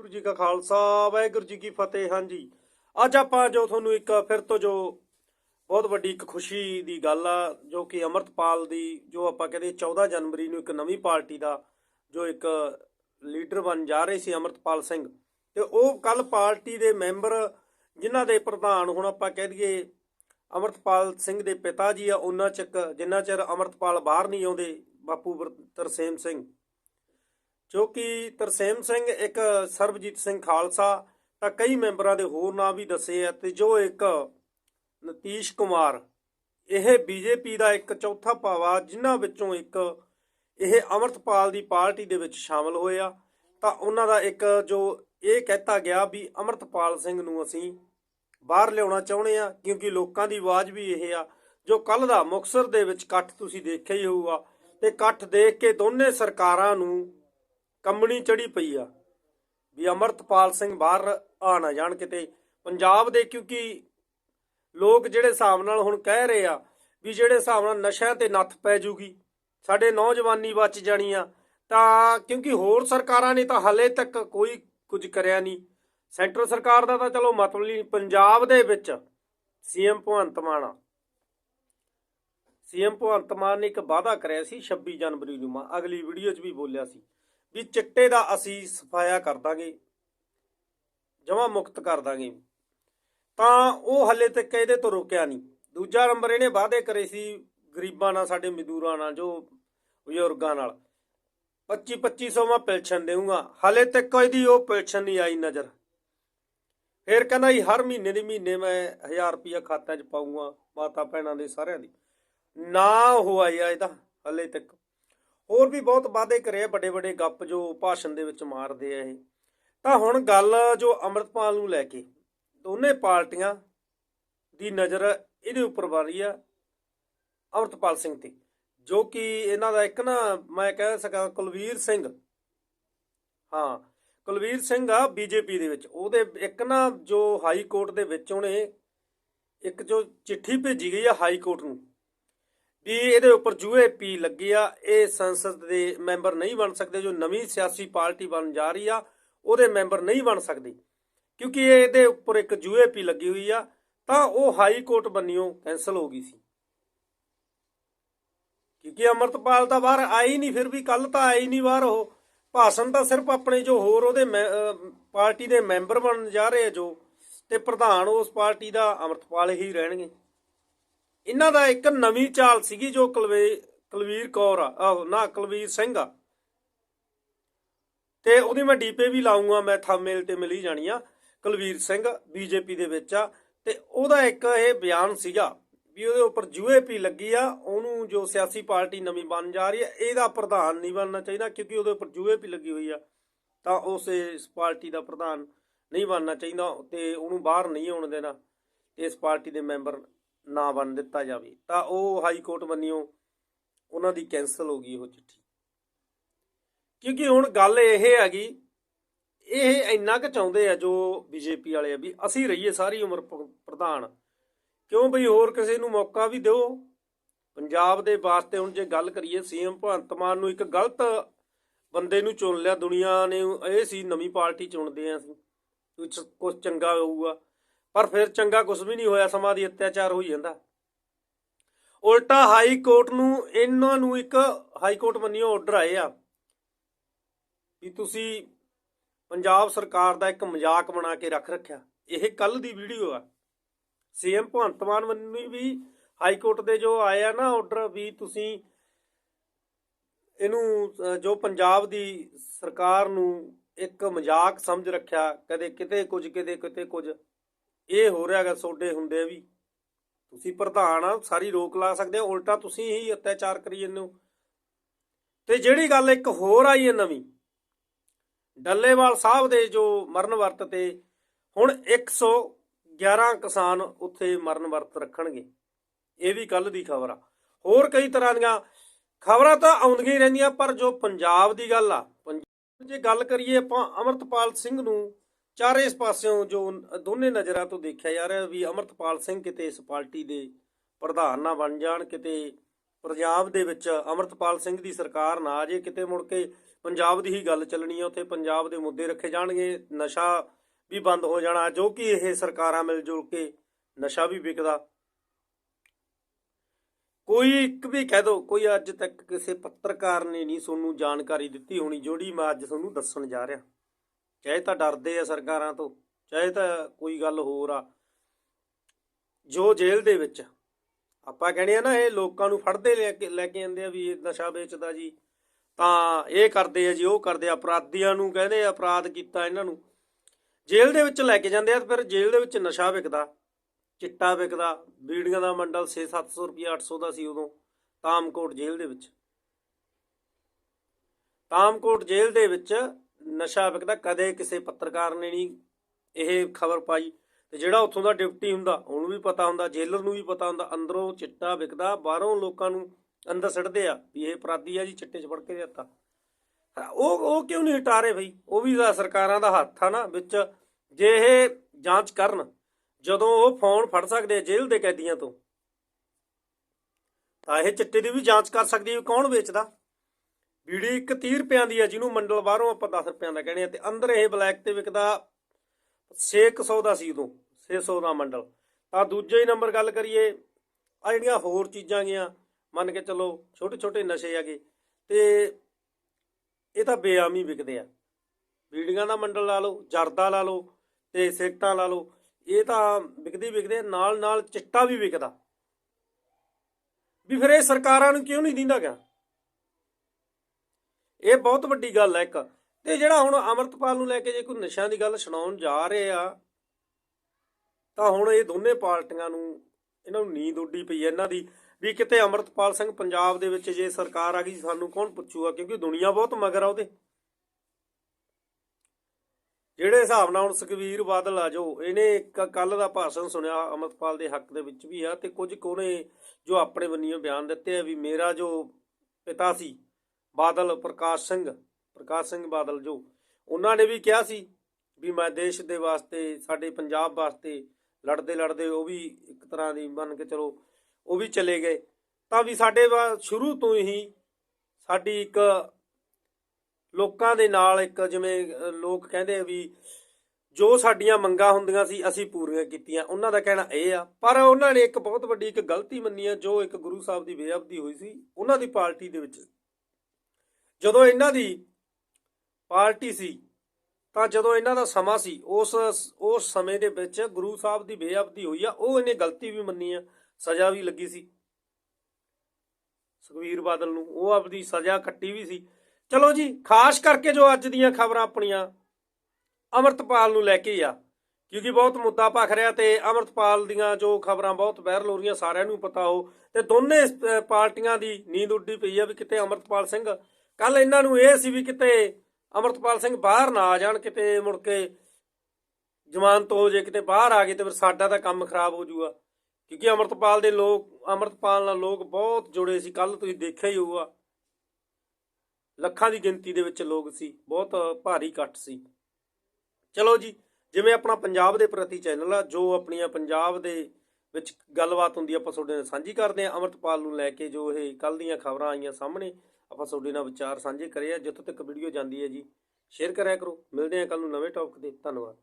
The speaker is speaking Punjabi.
ਵਾਹਿਗੁਰੂ ਜੀ ਕਾ ਖਾਲਸਾ, ਵਾਹਿਗੁਰੂ ਜੀ ਕੀ ਫਤਿਹ। ਹਾਂਜੀ, ਅੱਜ ਆਪਾਂ ਜੋ ਤੁਹਾਨੂੰ ਇੱਕ ਫਿਰ ਤੋਂ ਜੋ ਬਹੁਤ ਵੱਡੀ ਇੱਕ ਖੁਸ਼ੀ ਦੀ ਗੱਲ ਆ, ਜੋ ਕਿ ਅਮਰਤਪਾਲ ਦੀ, ਜੋ ਆਪਾਂ ਕਹਿੰਦੇ 14 ਜਨਵਰੀ ਨੂੰ ਇੱਕ ਨਵੀਂ ਪਾਰਟੀ ਦਾ ਜੋ ਇੱਕ ਲੀਡਰ ਬਣ ਜਾ ਰਹੇ ਸੀ ਅਮਰਤਪਾਲ ਸਿੰਘ। ਤੇ ਉਹ ਕੱਲ ਪਾਰਟੀ ਦੇ ਮੈਂਬਰ ਜਿਨ੍ਹਾਂ ਦੇ ਪ੍ਰਧਾਨ ਹੁਣ ਆਪਾਂ ਕਹਿ ਦਈਏ ਅਮਰਤਪਾਲ ਸਿੰਘ ਦੇ ਪਿਤਾ ਜੀ ਆ, ਉਹਨਾਂ ਚੱਕ ਜਿੰਨਾ ਚਿਰ ਅਮਰਤਪਾਲ ਬਾਹਰ ਨਹੀਂ ਆਉਂਦੇ, ਬਾਪੂ ਤਰਸੇਮ ਸਿੰਘ। ਜੋ ਕਿ ਤਰਸੇਮ ਸਿੰਘ, ਇੱਕ ਸਰਬਜੀਤ ਸਿੰਘ ਖਾਲਸਾ, ਤਾਂ ਕਈ ਮੈਂਬਰਾਂ ਦੇ ਹੋਰ ਨਾਂ ਵੀ ਦੱਸੇ ਆ ਤੇ ਜੋ ਇੱਕ ਨਤੀਸ਼ ਕੁਮਾਰ, ਇਹ ਬੀਜੇਪੀ ਦਾ ਇੱਕ ਚੌਥਾ ਪਾਵਾ ਜਿਨ੍ਹਾਂ ਵਿੱਚੋਂ ਇੱਕ ਇਹ ਅਮਰਤਪਾਲ ਦੀ ਪਾਰਟੀ ਦੇ ਵਿੱਚ ਸ਼ਾਮਲ ਹੋਇਆ ਤਾਂ ਉਹਨਾਂ ਦਾ ਇੱਕ ਜੋ ਇਹ ਕਹਿਤਾ ਗਿਆ ਵੀ ਅਮਰਤਪਾਲ ਸਿੰਘ ਨੂੰ ਅਸੀਂ ਬਾਹਰ ਲਿਆਉਣਾ ਚਾਹੁੰਦੇ ਆ, ਕਿਉਂਕਿ ਲੋਕਾਂ ਦੀ ਆਵਾਜ਼ ਵੀ ਇਹ ਆ, ਜੋ ਕੱਲ ਦਾ ਮੁਕਸਰ ਦੇ ਵਿੱਚ ਇਕੱਠ ਤੁਸੀਂ ਦੇਖਿਆ ਹੀ ਹੋਊਗਾ ਤੇ ਇਕੱਠ ਦੇਖ ਕੇ ਦੋਨੇ ਸਰਕਾਰਾਂ ਨੂੰ ਕੰਬਣੀ ਚੜੀ ਪਈ ਆ ਵੀ ਅਮਰਤਪਾਲ ਸਿੰਘ ਬਾਹਰ ਆ ਨਾ ਜਾਣ ਕਿਤੇ। ਪੰਜਾਬ ਦੇ ਕਿਉਂਕਿ ਲੋਕ ਜਿਹੜੇ ਹਿਸਾਬ ਨਾਲ ਹੁਣ ਕਹਿ ਰਹੇ ਆ ਵੀ ਜਿਹੜੇ ਹਿਸਾਬ ਨਾਲ ਨਸ਼ਿਆਂ ਤੇ ਨੱਥ ਪੈ ਜੂਗੀ, ਸਾਡੇ ਨੌਜਵਾਨੀ ਬਚ ਜਾਣੀ ਆ, ਤਾਂ ਕਿਉਂਕਿ ਹੋਰ ਸਰਕਾਰਾਂ ਨੇ ਤਾਂ ਹਲੇ ਤੱਕ ਕੋਈ ਕੁਝ ਕਰਿਆ ਨਹੀਂ। ਸੈਂਟਰ ਸਰਕਾਰ ਦਾ ਤਾਂ ਚਲੋ ਮਤਲਬ ਨਹੀਂ, ਪੰਜਾਬ ਦੇ ਵਿੱਚ ਸੀਐਮ ਭਗਵੰਤ ਮਾਨ ਆ। ਸੀਐਮ ਭਗਵੰਤ ਮਾਨ ਨੇ ਇੱਕ ਵਾਅਦਾ ਕਰਿਆ ਸੀ 26 ਜਨਵਰੀ ਨੂੰ, ਮੈਂ ਅਗਲੀ ਵੀਡੀਓ 'ਚ ਵੀ ਬੋਲਿਆ ਸੀ। ਵੀ ਚਿੱਟੇ ਦਾ ਅਸੀਂ ਸਫਾਇਆ ਕਰ ਦਾਂਗੇ, ਜਮਾ ਮੁਕਤ ਕਰ ਦਾਂਗੇ। ਤਾਂ ਉਹ ਹੱਲੇ ਤੱਕ ਇਹਦੇ ਤੋਂ ਰੁਕਿਆ ਨਹੀਂ। ਦੂਜਾ ਨੰਬਰ ਇਹਨੇ ਵਾਅਦੇ ਕਰੇ ਸੀ ਗਰੀਬਾਂ ਨਾਲ, ਸਾਡੇ ਮਜ਼ਦੂਰਾਂ ਨਾਲ, ਜੋ ਬਜ਼ੁਰਗਾਂ ਨਾਲ। 25 2500 ਮੈਂ ਪੈਨਸ਼ਨ ਦੇਵਾਂਗਾ ਹੱਲੇ ਤੱਕ ਇਹਦੀ ਉਹ ਪੈਨਸ਼ਨ ਨਹੀਂ ਆਈ ਨਜ਼ਰ। ਫਿਰ ਕਹਿੰਦਾ ਜੀ, ਹਰ ਮਹੀਨੇ ਦੇ ਮਹੀਨੇ ਮੈਂ 1000 ਰੁਪਇਆ ਖਾਤਿਆਂ 'ਚ ਪਾਉਂਗਾ ਮਾਤਾ ਭੈਣਾਂ ਦੇ ਸਾਰਿਆਂ ਦੀ। ਨਾ ਉਹ ਆਇਆ ਇਹਦਾ, ਹੱਲੇ ਤੱਕ। ਹੋਰ ਵੀ ਬਹੁਤ ਵਾਅਦੇ ਕਰੇ ਵੱਡੇ ਵੱਡੇ ਗੱਪ ਜੋ ਭਾਸ਼ਣ ਦੇ ਵਿੱਚ ਮਾਰਦੇ ਆ ਇਹ। ਤਾਂ ਹੁਣ ਗੱਲ ਜੋ ਅੰਮ੍ਰਿਤਪਾਲ ਨੂੰ ਲੈ ਕੇ, ਦੋਨੇ ਪਾਰਟੀਆਂ ਦੀ ਨਜ਼ਰ ਇਹਦੇ ਉੱਪਰ ਬਣ ਰਹੀ ਆ, ਅੰਮ੍ਰਿਤਪਾਲ ਸਿੰਘ ਤੇ, ਜੋ ਕਿ ਇਹਨਾਂ ਦਾ ਇੱਕ ਨਾ, ਮੈਂ ਕਹਿ ਸਕਾਂ ਕੁਲਵੀਰ ਸਿੰਘ, ਹਾਂ, ਕੁਲਵੀਰ ਸਿੰਘ ਆ ਬੀਜੇਪੀ ਦੇ ਵਿੱਚ, ਉਹਦੇ ਇੱਕ ਨਾ ਜੋ ਹਾਈ ਕੋਰਟ ਦੇ ਵਿੱਚ ਉਹਨੇ ਇੱਕ ਜੋ ਚਿੱਠੀ ਭੇਜੀ ਗਈ ਆ ਹਾਈ ਕੋਰਟ ਨੂੰ ਵੀ ਇਹਦੇ ਉੱਪਰ ਯੂਏਪੀ ਲੱਗੀ ਆ। ਇਹ ਸੰਸਦ ਦੇ ਮੈਂਬਰ ਨਹੀਂ ਬਣ ਸਕਦੇ, ਜੋ ਨਵੀਂ ਸਿਆਸੀ ਪਾਰਟੀ ਬਣ ਜਾ ਰਹੀ ਆ, ਉਹਦੇ ਮੈਂਬਰ ਨਹੀਂ ਬਣ ਸਕਦੇ। ਕਿਉਂਕਿ ਇਹਦੇ ਉੱਪਰ ਇੱਕ ਯੂਏਪੀ ਲੱਗੀ ਹੋਈ ਆ, ਤਾਂ ਉਹ ਹਾਈ ਕੋਰਟ ਬੰਨਿਓ ਕੈਨਸਲ ਹੋ ਗਈ ਸੀ। ਕਿਉਂਕਿ ਅਮਰਤਪਾਲ ਤਾਂ ਬਾਹਰ ਆਈ ਨਹੀਂ, ਫਿਰ ਵੀ ਕੱਲ ਤਾਂ ਆਈ ਨਹੀਂ ਬਾਹਰ ਉਹ। ਭਾਸ਼ਣ ਤਾਂ ਸਿਰਫ ਆਪਣੇ ਜੋ ਹੋਰ ਉਹਦੇ ਮੈਂ- ਪਾਰਟੀ ਦੇ ਮੈਂਬਰ ਬਣਨ ਜਾ ਰਹੇ ਆ ਜੋ, ਤੇ ਪ੍ਰਧਾਨ ਉਸ ਪਾਰਟੀ ਦਾ ਅਮਰਤਪਾਲ ਹੀ ਰਹਿਣਗੇ। ਇਹਨਾਂ ਦਾ ਇੱਕ ਨਵੀਂ ਚਾਲ ਸੀਗੀ ਜੋ ਕੁਲਵੇ, ਕੁਲਵੀਰ ਕੌਰ ਆ, ਆਹੋ, ਨਾ, ਕੁਲਵੀਰ ਸਿੰਘ ਆ। ਤੇ ਉਹਦੀ ਮੈਂ ਡੀਪੇ ਵੀ ਲਾਉਂਗਾ ਮੈਂ ਥੰਬਨੇਲ ਤੇ ਮਿਲੀ ਜਾਣੀ ਆ, ਕੁਲਵੀਰ ਸਿੰਘ ਬੀਜੇਪੀ ਦੇ ਵਿੱਚ ਆ। ਤੇ ਉਹਦਾ ਇੱਕ ਇਹ ਬਿਆਨ ਸੀਗਾ ਵੀ ਉਹਦੇ ਉੱਪਰ ਯੂਏਪੀ ਲੱਗੀ ਆ, ਉਹਨੂੰ ਜੋ ਸਿਆਸੀ ਪਾਰਟੀ ਨਵੀਂ ਬਣ ਜਾ ਰਹੀ ਹੈ ਇਹਦਾ ਪ੍ਰਧਾਨ ਨਹੀਂ ਬਣਨਾ ਚਾਹੀਦਾ ਕਿਉਂਕਿ ਉਹਦੇ ਉੱਪਰ ਯੂਏਪੀ ਲੱਗੀ ਹੋਈ ਆ। ਤਾਂ ਉਸ ਇਸ ਪਾਰਟੀ ਦਾ ਪ੍ਰਧਾਨ ਨਹੀਂ ਬਣਨਾ ਚਾਹੀਦਾ ਤੇ ਉਹਨੂੰ ਬਾਹਰ ਨਹੀਂ ਆਉਣ ਦੇਣਾ, ਇਸ ਪਾਰਟੀ ਦੇ ਮੈਂਬਰ ਨਾ ਬਣ ਦਿੱਤਾ ਜਾਵੇ, ਤਾਂ ਉਹ ਹਾਈ ਕੋਰਟ ਬੰਨਿਓ, ਉਹਨਾਂ ਦੀ ਕੈਨਸਲ ਹੋ ਗਈ ਉਹ ਚਿੱਠੀ। ਕਿਉਂਕਿ ਹੁਣ ਗੱਲ ਇਹ ਹੈਗੀ, ਇਹ ਇੰਨਾ ਕੁ ਚਾਹੁੰਦੇ ਆ ਜੋ ਬੀਜੇਪੀ ਵਾਲੇ ਆ ਵੀ ਅਸੀਂ ਰਹੀਏ ਸਾਰੀ ਉਮਰ ਪ੍ਰਧਾਨ। ਕਿਉਂ ਬਈ ਹੋਰ ਕਿਸੇ ਨੂੰ ਮੌਕਾ ਵੀ ਦਿਓ? ਪੰਜਾਬ ਦੇ ਵਾਸਤੇ ਹੁਣ ਜੇ ਗੱਲ ਕਰੀਏ, ਸੀਐਮ ਭਗਵੰਤ ਮਾਨ ਨੂੰ ਇੱਕ ਗਲਤ ਬੰਦੇ ਨੂੰ ਚੁਣ ਲਿਆ, ਦੁਨੀਆ ਨੇ ਇਹ ਸੀ ਨਵੀਂ ਪਾਰਟੀ ਚੁਣਦੇ ਆ ਅਸੀਂ। ਕੁਝ ਕੁਝ ਚੰਗਾ ਹੋਊਗਾ। ਪਰ ਫਿਰ ਚੰਗਾ ਕੁਝ ਵੀ ਨਹੀਂ ਹੋਇਆ, ਸਮਾਂ ਦੀ ਅਤਿਆਚਾਰ ਹੋਈ ਜਾਂਦਾ। ਉਲਟਾ ਹਾਈ ਕੋਰਟ ਨੂੰ, ਇਹਨਾਂ ਨੂੰ ਇੱਕ ਹਾਈ ਕੋਰਟ ਮੰਨਿਓ ਆਰਡਰ ਆਏ ਆ ਵੀ ਤੁਸੀਂ ਪੰਜਾਬ ਸਰਕਾਰ ਦਾ ਇੱਕ ਮਜ਼ਾਕ ਬਣਾ ਕੇ ਰੱਖ ਰੱਖਿਆ। ਇਹ ਕੱਲ ਦੀ ਵੀਡੀਓ ਆ। ਸੀਐਮ ਭਗਵੰਤ ਮਾਨ ਵੱਲੋਂ ਵੀ ਹਾਈ ਕੋਰਟ ਦੇ ਜੋ ਆਇਆ ਨਾ ਆਰਡਰ ਵੀ ਤੁਸੀਂ ਇਹਨੂੰ ਜੋ ਪੰਜਾਬ ਦੀ ਸਰਕਾਰ ਨੂੰ ਇੱਕ ਮਜ਼ਾਕ ਸਮਝ ਰੱਖਿਆ, ਕਦੇ ਕਿਤੇ ਕੁਝ ਕਿਤੇ ਕਿਤੇ ਕੁਝ। ਇਹ ਹੋ ਰਿਹਾ ਹੈਗਾ ਸੋਡੇ ਹੁੰਦੇ ਵੀ, ਤੁਸੀਂ ਪ੍ਰਧਾਨ ਆ, ਸਾਰੀ ਰੋਕ ਲਾ ਸਕਦੇ ਹੋ, ਉਲਟਾ ਤੁਸੀਂ ਹੀ ਅਤਿਆਚਾਰ ਕਰੀ ਜਾਂਦੇ ਹੋ। ਤੇ ਜਿਹੜੀ ਗੱਲ ਇੱਕ ਹੋਰ ਆਈ ਹੈ ਨਵੀਂ, ਡੱਲੇਵਾਲ ਸਾਹਿਬ ਦੇ ਜੋ ਮਰਨ ਵਰਤ ਤੇ, ਹੁਣ 111 ਕਿਸਾਨ ਉੱਥੇ ਮਰਨ ਵਰਤ ਰੱਖਣਗੇ। ਇਹ ਵੀ ਕੱਲ ਦੀ ਖਬਰ ਆ। ਹੋਰ ਕਈ ਤਰ੍ਹਾਂ ਦੀਆਂ ਖਬਰਾਂ ਤਾਂ ਆਉਂਦੀਆਂ ਹੀ ਰਹਿੰਦੀਆਂ, ਪਰ ਜੋ ਪੰਜਾਬ ਦੀ ਗੱਲ ਆ ਪੰਜ- ਜੇ ਗੱਲ ਕਰੀਏ ਆਪਾਂ ਅਮਰਤਪਾਲ ਸਿੰਘ ਨੂੰ ਚਾਰੇ ਇਸ ਪਾਸਿਓਂ ਜੋ ਦੋਨੇ ਨਜ਼ਰਾਂ ਤੋਂ ਦੇਖਿਆ ਜਾ ਰਿਹਾ ਵੀ ਅਮਰਤਪਾਲ ਸਿੰਘ ਕਿਤੇ ਇਸ ਪਾਰਟੀ ਦੇ ਪ੍ਰਧਾਨ ਨਾ ਬਣ ਜਾਣ, ਕਿਤੇ ਪੰਜਾਬ ਦੇ ਵਿੱਚ ਅਮਰਤਪਾਲ ਸਿੰਘ ਦੀ ਸਰਕਾਰ ਨਾ ਆ ਜੇ, ਕਿਤੇ ਮੁੜ ਕੇ ਪੰਜਾਬ ਦੀ ਹੀ ਗੱਲ ਚੱਲਣੀ ਹੈ ਉੱਥੇ ਪੰਜਾਬ ਦੇ ਮੁੱਦੇ ਰੱਖੇ ਜਾਣਗੇ, ਨਸ਼ਾ ਵੀ ਬੰਦ ਹੋ ਜਾਣਾ, ਜੋ ਕਿ ਇਹ ਸਰਕਾਰਾਂ ਮਿਲ ਜੁਲ ਕੇ ਨਸ਼ਾ ਵੀ ਵਿਕਦਾ। ਕੋਈ ਇੱਕ ਵੀ ਕਹਿ ਦੋ, ਕੋਈ ਅੱਜ ਤੱਕ ਕਿਸੇ ਪੱਤਰਕਾਰ ਨੇ ਨਹੀਂ ਤੁਹਾਨੂੰ ਜਾਣਕਾਰੀ ਦਿੱਤੀ ਹੋਣੀ ਜਿਹੜੀ ਮੈਂ ਅੱਜ ਤੁਹਾਨੂੰ ਦੱਸਣ ਜਾ ਰਿਹਾ। ਚਾਹੇ ਤਾਂ ਡਰਦੇ ਆ ਸਰਕਾਰਾਂ ਤੋਂ, ਚਾਹੇ ਤਾਂ ਕੋਈ ਗੱਲ ਹੋਰ ਆ। ਜੋ ਜੇਲ੍ਹ ਦੇ ਵਿੱਚ ਆਪਾਂ ਕਹਿੰਦੇ ਆ ਨਾ, ਇਹ ਲੋਕਾਂ ਨੂੰ ਫੜਦੇ ਲੈ ਕੇ, ਲੈ ਆ ਵੀ ਇਹ ਨਸ਼ਾ ਵੇਚਦਾ ਜੀ। ਤਾਂ ਇਹ ਕਰਦੇ ਆ ਜੀ, ਉਹ ਕਰਦੇ ਆ। ਅਪਰਾਧੀਆਂ ਨੂੰ ਕਹਿੰਦੇ ਅਪਰਾਧ ਕੀਤਾ ਇਹਨਾਂ ਨੂੰ। ਜੇਲ੍ਹ ਦੇ ਵਿੱਚ ਲੈ ਕੇ ਜਾਂਦੇ ਆ ਫਿਰ ਜੇਲ੍ਹ ਦੇ ਵਿੱਚ ਨਸ਼ਾ ਵਿਕਦਾ, ਚਿੱਟਾ ਵਿਕਦਾ। ਬੀੜੀਆਂ ਦਾ ਮੰਡਲ 6-700 ਰੁਪਏ 800 ਦਾ ਸੀ ਉਦੋਂ, ਤਾਮਕੋਟ ਜੇਲ੍ਹ ਦੇ ਵਿੱਚ। ਤਾਮਕੋਟ ਜੇਲ੍ਹ ਦੇ ਵਿੱਚ ਨਸ਼ਾ ਵਿਕਦਾ, ਕਦੇ ਕਿਸੇ ਪੱਤਰਕਾਰ ਨੇ ਨਹੀਂ ਇਹ ਖਬਰ ਪਾਈ। ਤੇ ਜਿਹੜਾ ਉੱਥੋਂ ਦਾ ਡਿਪਟੀ ਹੁੰਦਾ, ਉਹਨੂੰ ਵੀ ਪਤਾ ਹੁੰਦਾ, ਜੇਲਰ ਨੂੰ ਵੀ ਪਤਾ ਹੁੰਦਾ, ਅੰਦਰੋਂ ਚਿੱਟਾ ਵਿਕਦਾ, ਬਾਹਰੋਂ ਲੋਕਾਂ ਨੂੰ ਅੰਦਰ ਸਿੱਟਦੇ ਆ ਵੀ ਇਹ ਅਪਰਾਧੀ ਆ ਜੀ, ਚਿੱਟੇ 'ਚ ਫੜ ਕੇ ਦਿੱਤਾ ਉਹ ਉਹ ਕਿਉਂ ਨਹੀਂ ਹਟਾ ਰਹੇ ਬਈ? ਉਹ ਵੀ ਤਾਂ ਸਰਕਾਰਾਂ ਦਾ ਹੱਥ ਆ ਨਾ, ਵਿੱਚ ਜੇ ਇਹ ਜਾਂਚ ਕਰਨ, ਜਦੋਂ ਉਹ ਫੋਨ ਫੜ ਸਕਦੇ ਆ ਜੇਲ੍ਹ ਦੇ ਕੈਦੀਆਂ ਤੋਂ, ਤਾਂ ਇਹ ਚਿੱਟੇ ਦੀ ਵੀ ਜਾਂਚ ਕਰ ਸਕਦੀ ਹੈ ਕੌਣ ਵੇਚਦਾ? ਬੀੜੀ ਇੱਕ 30 ਰੁਪਿਆਂ ਦੀ ਆ, ਜਿਹਨੂੰ ਮੰਡਲ ਬਾਹਰੋਂ ਆਪਾਂ 10 ਰੁਪਿਆਂ ਦਾ ਕਹਿੰਦੇ ਆ, ਤੇ ਅੰਦਰ ਇਹ ਬਲੈਕ ਤੇ ਵਿਕਦਾ 600 ਦਾ ਸੀ ਉਦੋਂ 600 ਦਾ ਮੰਡਲ। ਤਾਂ ਦੂਜੇ ਨੰਬਰ ਗੱਲ ਕਰੀਏ ਆ ਜਿਹੜੀਆਂ ਹੋਰ ਚੀਜ਼ਾਂ ਗੀਆਂ ਮੰਨ ਕੇ ਚੱਲੋ ਛੋਟੇ ਛੋਟੇ ਨਸ਼ੇ ਹੈਗੇ, ਤੇ ਇਹ ਤਾਂ ਬੇਆਮੀ ਵਿਕਦੇ ਆ। ਬੀੜੀਆਂ ਦਾ ਮੰਡਲ ਲਾ ਲਓ, ਜਰਦਾ ਲਾ ਲਓ, ਤੇ ਸਿਗਟਾਂ ਲਾ ਲਓ, ਇਹ ਤਾਂ ਵਿਕਦੇ ਵਿਕਦੇ ਨਾਲ ਨਾਲ ਚਿੱਟਾ ਵੀ ਵਿਕਦਾ। ਵੀ ਫਿਰ ਇਹ ਸਰਕਾਰਾਂ ਨੂੰ ਕਿਉਂ ਨਹੀਂ ਦਿੰਦਾ ਗਿਆ? ਇਹ ਬਹੁਤ ਵੱਡੀ ਗੱਲ ਹੈ ਇੱਕ। ਤੇ ਜਿਹੜਾ ਹੁਣ ਅਮਰਤਪਾਲ ਨੂੰ ਲੈ ਕੇ ਜੇ ਕੋਈ ਨਸ਼ਿਆਂ ਦੀ ਗੱਲ ਸੁਣਾਉਣ ਜਾ ਰਹੇ ਆ, ਤਾਂ ਹੁਣ ਇਹ ਦੋਨੇ ਪਾਰਟੀਆਂ ਨੂੰ, ਇਹਨਾਂ ਨੂੰ ਨੀਂਦ ਉੱਡੀ ਪਈ ਹੈ ਇਹਨਾਂ ਦੀ ਵੀ ਕਿਤੇ ਅਮਰਤਪਾਲ ਸਿੰਘ ਪੰਜਾਬ ਦੇ ਵਿੱਚ ਜੇ ਸਰਕਾਰ ਆ ਗਈ, ਸਾਨੂੰ ਕੌਣ ਪੁੱਛੂਗਾ? ਕਿਉਂਕਿ ਦੁਨੀਆ ਬਹੁਤ ਮਗਰ ਆ ਉਹਦੇ। ਜਿਹੜੇ ਹਿਸਾਬ ਨਾਲ ਹੁਣ ਸੁਖਵੀਰ ਬਾਦਲ ਆ ਜੋ, ਇਹਨੇ ਇੱਕ ਕੱਲ ਦਾ ਭਾਸ਼ਣ ਸੁਣਿਆ ਅਮਰਤਪਾਲ ਦੇ ਹੱਕ ਦੇ ਵਿੱਚ ਵੀ ਆ, ਤੇ ਕੁਝ ਕੋਨੇ ਜੋ ਆਪਣੇ ਬੰਨੀਓ ਬਿਆਨ ਦਿੱਤੇ ਆ ਵੀ ਮੇਰਾ ਜੋ ਪਿਤਾ ਸੀ ਬਾਦਲ ਪ੍ਰਕਾਸ਼ ਸਿੰਘ ਪ੍ਰਕਾਸ਼ ਸਿੰਘ ਬਾਦਲ ਜੋ, ਉਹਨਾਂ ਨੇ ਵੀ ਕਿਹਾ ਸੀ ਵੀ ਮੈਂ ਦੇਸ਼ ਦੇ ਵਾਸਤੇ, ਸਾਡੇ ਪੰਜਾਬ ਵਾਸਤੇ ਲੜਦੇ ਲੜਦੇ ਉਹ ਵੀ ਇੱਕ ਤਰ੍ਹਾਂ ਦੀ ਮੰਨ ਕੇ ਚਲੋ ਉਹ ਵੀ ਚਲੇ ਗਏ। ਤਾਂ ਵੀ ਸਾਡੇ ਵਾ- ਸ਼ੁਰੂ ਤੋਂ ਹੀ ਸਾਡੀ ਇੱਕ ਲੋਕਾਂ ਦੇ ਨਾਲ ਇੱਕ ਜਿਵੇਂ ਲੋਕ ਕਹਿੰਦੇ ਆ ਵੀ ਜੋ ਸਾਡੀਆਂ ਮੰਗਾਂ ਹੁੰਦੀਆਂ ਸੀ, ਅਸੀਂ ਪੂਰੀਆਂ ਕੀਤੀਆਂ। ਉਹਨਾਂ ਦਾ ਕਹਿਣਾ ਇਹ ਆ। ਪਰ ਉਹਨਾਂ ਨੇ ਇੱਕ ਬਹੁਤ ਵੱਡੀ ਇੱਕ ਗਲਤੀ ਮੰਨੀ ਆ, ਜੋ ਇੱਕ ਗੁਰੂ ਸਾਹਿਬ ਦੀ ਬੇਅਬਦੀ ਹੋਈ ਸੀ, ਉਹਨਾਂ ਦੀ ਪਾਰਟੀ ਦੇ ਵਿੱਚ ਜਦੋਂ ਇਹਨਾਂ ਦੀ ਪਾਰਟੀ ਸੀ, ਤਾਂ ਜਦੋਂ ਇਹਨਾਂ ਦਾ ਸਮਾਂ ਸੀ, ਉਸ ਉਸ ਸਮੇਂ ਦੇ ਵਿੱਚ ਗੁਰੂ ਸਾਹਿਬ ਦੀ ਬੇਅਬਦੀ ਹੋਈ ਆ, ਉਹ ਇਹਨੇ ਗਲਤੀ ਵੀ ਮੰਨੀ ਆ, ਸਜ਼ਾ ਵੀ ਲੱਗੀ ਸੀ। ਸੁਖਵੀਰ ਬਾਦਲ ਨੂੰ ਉਹ ਆਪਦੀ ਸਜ਼ਾ ਕੱਟੀ ਵੀ ਸੀ। ਚਲੋ ਜੀ, ਖਾਸ ਕਰਕੇ ਜੋ ਅੱਜ ਦੀਆਂ ਖਬਰਾਂ ਆਪਣੀਆਂ, ਅਮਰਤਪਾਲ ਨੂੰ ਲੈ ਕੇ ਆ, ਕਿਉਂਕਿ ਬਹੁਤ ਮੁੱਦਾ ਭਖ ਰਿਹਾ ਤੇ ਅਮਰਤਪਾਲ ਦੀਆਂ ਜੋ ਖਬਰਾਂ ਬਹੁਤ ਵਾਇਰਲ ਹੋ ਰਹੀਆਂ, ਸਾਰਿਆਂ ਨੂੰ ਪਤਾ ਹੋ, ਤੇ ਦੋਨੇ ਪਾਰਟੀਆਂ ਦੀ ਨੀਂਦ ਉੱਡੀ ਪਈ ਆ ਵੀ ਕਿਤੇ ਅਮਰਤਪਾਲ ਸਿੰਘ ਕੱਲ ਇਹਨਾਂ ਨੂੰ ਇਹ ਸੀ ਵੀ ਕਿਤੇ ਅਮਰਤਪਾਲ ਸਿੰਘ ਬਾਹਰ ਨਾ ਆ ਜਾਣ, ਕਿਤੇ ਮੁੜ ਕੇ ਜ਼ਮਾਨਤ ਹੋ ਜੇ ਕਿਤੇ ਬਾਹਰ ਆ ਗਏ ਤੇ ਫਿਰ ਸਾਡਾ ਤਾਂ ਕੰਮ ਖਰਾਬ ਹੋ ਜਾਊਗਾ। ਕਿਉਂਕਿ ਅਮਰਤਪਾਲ ਦੇ ਲੋਕ, ਅਮਰਤਪਾਲ ਨਾਲ ਲੋਕ ਬਹੁਤ ਜੁੜੇ ਸੀ ਕੱਲ ਤੁਸੀਂ ਦੇਖਿਆ ਹੀ ਹੋਊਗਾ। ਲੱਖਾਂ ਦੀ ਗਿਣਤੀ ਦੇ ਵਿੱਚ ਲੋਕ ਸੀ, ਬਹੁਤ ਭਾਰੀ ਇਕੱਠ ਸੀ। ਚਲੋ ਜੀ, ਜਿਵੇਂ ਆਪਣਾ ਪੰਜਾਬ ਦੇ ਪ੍ਰਤੀ ਚੈਨਲ ਆ, ਜੋ ਆਪਣੀਆਂ ਪੰਜਾਬ ਦੇ ਵਿੱਚ ਗੱਲਬਾਤ ਹੁੰਦੀ ਆਪਾਂ ਤੁਹਾਡੇ ਨਾਲ ਸਾਂਝੀ ਕਰਦੇ ਆ, ਅਮਰਤਪਾਲ ਨੂੰ ਲੈ ਕੇ ਜੋ ਇਹ ਕੱਲ ਦੀਆਂ ਖਬਰਾਂ ਆਈਆਂ ਸਾਹਮਣੇ ਆਪਾਂ ਤੁਹਾਡੇ ਨਾਲ ਵਿਚਾਰ ਸਾਂਝੇ ਕਰੇ ਆ, ਜਿੱਥੋਂ ਤੱਕ ਵੀਡੀਓ ਜਾਂਦੀ ਹੈ ਜੀ। ਸ਼ੇਅਰ ਕਰਿਆ ਕਰੋ। ਮਿਲਦੇ ਆ ਕੱਲ ਨੂੰ ਨਵੇਂ ਟੌਪਿਕ ਤੇ। ਧੰਨਵਾਦ।